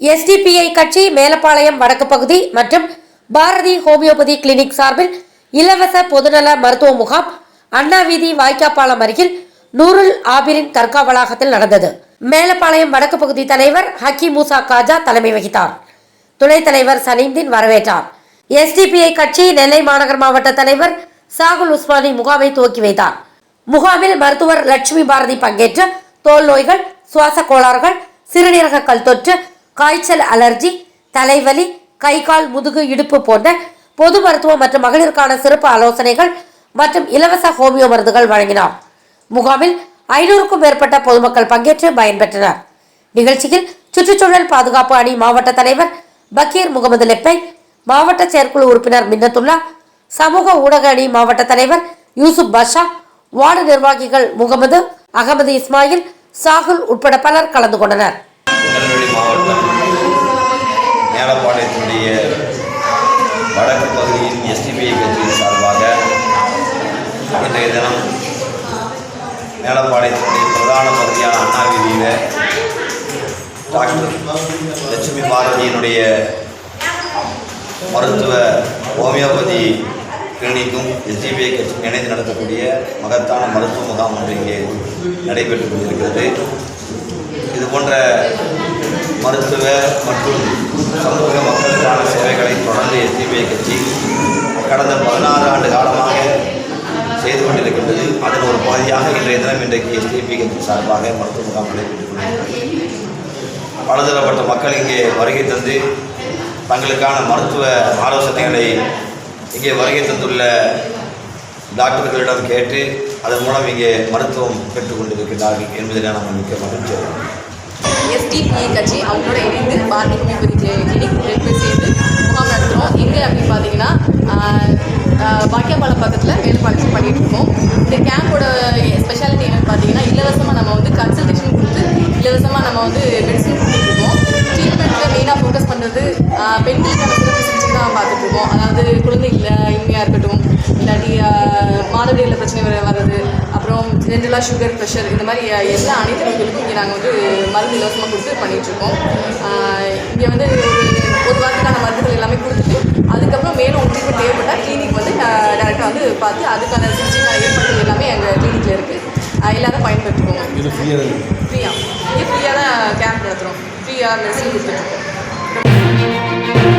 SDPI கட்சி மேலப்பாளையம் வடக்கு பகுதி மற்றும் பாரதி ஹோமியோபதி கிளினிக் சார்பில் இலவச பொதுநல மருத்துவ முகாம் அண்ணா வீதி வாய்க்காப்பாலம் அருகில் நூருல் ஆபிரின் தர்கா வளாகத்தில் நடந்தது. மேலப்பாளையம் வடக்கு பகுதி தலைவர் ஹக்கி மூசா காஜா தலைமை வகித்தார். துணைத் தலைவர் சலீம்தீன் வரவேற்றார். எஸ்டிபிஐ கட்சி நெல்லை மாநகர் மாவட்ட தலைவர் சாகுல் உஸ்மானி முகாமை துவக்கி வைத்தார். முகாமில் மருத்துவர் லட்சுமி பாரதி பங்கேற்று தோல் நோய்கள் சுவாச கோளாறுகள் சிறுநீரக கல் தொற்று காய்ச்சல் அலர்ஜி தலைவலி கை கால் முதுகு இடுப்பு போன்ற பொது மருத்துவம் மற்றும் மகளிருக்கான சிறப்பு ஆலோசனைகள் மற்றும் இலவச ஹோமியோ மருந்துகள் வழங்கினார். முகாமில் ஐநூறுக்கும் மேற்பட்ட பொதுமக்கள் பங்கேற்று பயன்பெற்றனர். நிகழ்ச்சியில் சுற்றுச்சூழல் பாதுகாப்பு அணி மாவட்ட தலைவர் பக்கீர் முகமது லெப்பை மாவட்ட செயற்குழு உறுப்பினர் மின்னத்துல்லா சமூக ஊடக அணி மாவட்ட தலைவர் யூசுப் பாஷா வார்டு நிர்வாகிகள் முகமது அகமது இஸ்மாயில் சாகுல் உட்பட பலர் கலந்து கொண்டனர். திருநெல்வேலி வடக்கு பகுதியின் எஸ்டிபிஐ கட்சியின் சார்பாக இன்றைய தினம் மேலப்பாளையத்தினுடைய பிரதான பகுதியான அண்ணா வீதியில் டாக்டர் லட்சுமி பாரதியினுடைய மருத்துவ ஹோமியோபதி கிளினிக்கும் எஸ்டிபிஐ கட்சியும் இணைந்து நடத்தக்கூடிய மகத்தான மருத்துவ முகாம் ஒன்று இங்கே நடைபெற்றுக் கொண்டிருக்கிறது. இது போன்ற மருத்துவ மற்றும் சமூக மக்களுக்கான சேவைகளை தொடர்ந்து எஸ்டிபிஐ கட்சி கடந்த பதினாறு ஆண்டு காலமாக செய்து கொண்டிருக்கின்றது. அதன் ஒரு பகுதியாக இன்றைய தினம் இன்றைக்கு எஸ்டிபி கட்சி சார்பாக மருத்துவ முகாம் நடைபெற்றுக் கொண்டிருக்கிறது பலதரப்பட்ட மக்கள் இங்கே வருகை தந்து தங்களுக்கான மருத்துவ ஆலோசனைகளை இங்கே வருகை தந்துள்ள டாக்டர்களிடம் கேட்டு அதன் மூலம் இங்கே மருத்துவம் பெற்றுக் கொண்டிருக்கிறார்கள் என்பதில் நாம் மிக்க மகிழ்ச்சி அடைகிறோம். எஸ்டிபிஐ கட்சி அவங்களோட இணைந்து பாரதி ஹோமியோபதி கிளினிக் ரெண்டு பேர் சேர்ந்து முகாம் நடத்துகிறோம் எங்கே அப்படின்னு பார்த்தீங்கன்னா ஆஹ், பக்கத்தில் மேல்பாளையம் பண்ணிட்டு இருக்கோம். இந்த கேம்போட ஸ்பெஷாலிட்டி என்னன்னு பார்த்தீங்கன்னா இலவசமாக நம்ம வந்து கன்சல்டேஷன் கொடுத்து இலவசமாக நம்ம வந்து மெடிசன் கொடுத்துருக்கோம் ட்ரீட்மெண்ட்டில் மெயினாக ஃபோக்கஸ் பண்ணுறது பெண்களுக்கான சிறப்பு சிகிச்சை தான் பார்த்துட்ருக்கோம் அதாவது குழந்தை இல்லை இனிமையாக இருக்கட்டும் இல்லாட்டி ஆஹ், மாதவிடையில் பிரச்சனை வர வர்றது அப்புறம் ஜென்ரலாக சுகர் ப்ரெஷர் இந்த மாதிரி எல்லா அனைத்து நோய்களுக்கும் இங்கே நாங்கள் வந்து மருந்து இலவசமாக கொடுத்து பண்ணிகிட்ருக்கோம் இங்கே வந்து ஒரு வாரத்துக்கான மருந்துகள் எல்லாமே கொடுத்துட்டு அதுக்கப்புறம் மேலும் உங்களுக்கு தேவைப்பட்டால் கிளினிக் வந்து டேரெக்டாக வந்து பார்த்து அதுக்கான சிகிச்சைக்கான ஏற்பாடுகள் எல்லாமே எங்கள் கிளினிக்கில் இருக்குது எல்லாரும் பயன்பெற்றுக்கோங்க இது ஃப்ரீயாக ஃப்ரீயாக இங்கே ஃப்ரீயான கேம்ப் நடத்துகிறோம் ஃப்ரீயாக மெடிசன்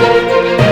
கொடுத்துட்ருக்கோம்